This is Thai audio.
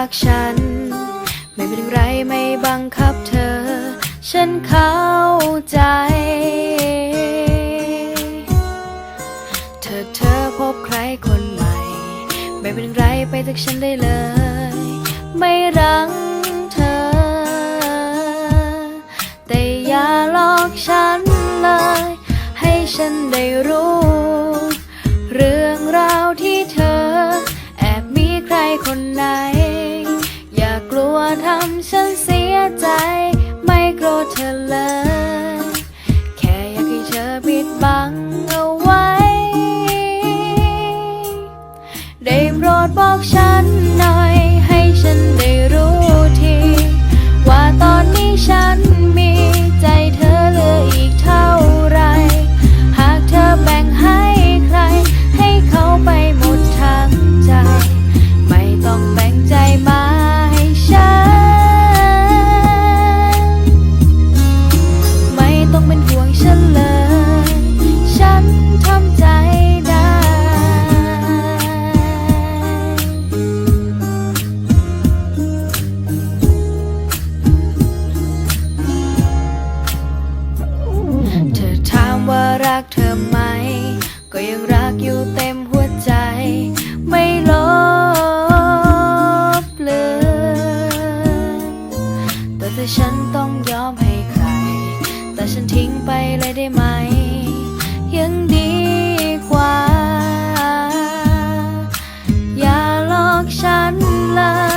ากฉัน ไม่เป็นไรไม่บังคับเธอ ฉันเข้าใจ เธอเธอพบใครคนใหม่ ไม่เป็นไรไปจากฉันได้เลย ไม่รังเธอ แต่อย่าหลอกฉันเลย ให้ฉันได้รู้ักเธอไหม ก็ยังรักอยู่เต็มหัวใจ ไม่ลบเลือนแต่ถ้าฉันต้องยอมให้ใคร แต่ฉันทิ้งไปเลยได้ไหม ยังดีกว่า อย่าหลอกฉันเลย